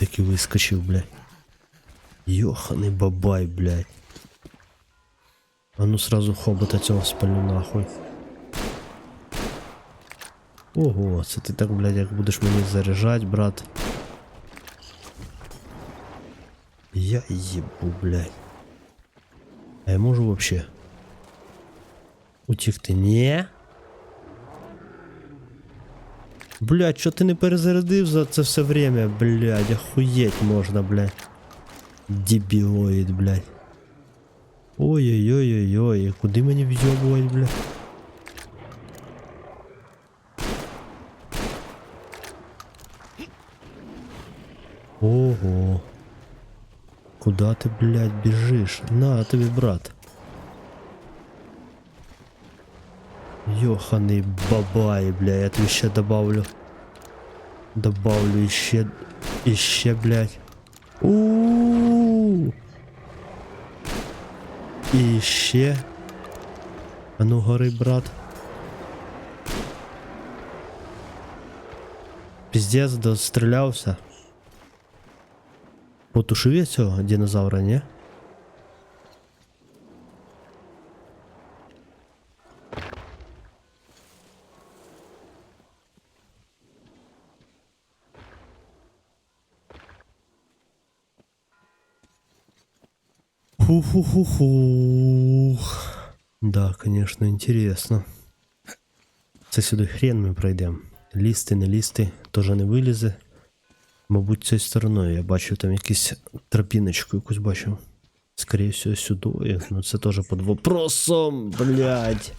таки вискочив, блядь. Йоханий бабай, блядь. А ну сразу хобота цього спалю нахуй. Ого, це ти так, блядь, як будеш мені заряджать, брат. Я ебу, блядь. А я можу вообще утікти? Ні? Блядь, що ти не перезарядив за це все время, блядь, охуєть можна, блядь. Дебілоїд, блядь. Ой-ой-ой-ой-ой, куди мені в'єбувати, блядь? Ого. Куда ты, блядь, бежишь? На тобі, брат. Йоханий бабай, бля, я тобі ще добавлю. Добавлю іще. Іще, блядь. у І ще. А ну гори, брат. Піздець, дострілявся. Потушив я цього динозавра, ні? Фу-фу-фу-фу. Да, конечно, интересно. Це сюди хрен ми пройдемо. Лісти, не лісти, теж не вилізе. Мабуть, цією стороною. Я бачу там якусь тропіночку якусь бачив. Скоріше всього, сюди. Ну це теж під вопросом, блядь.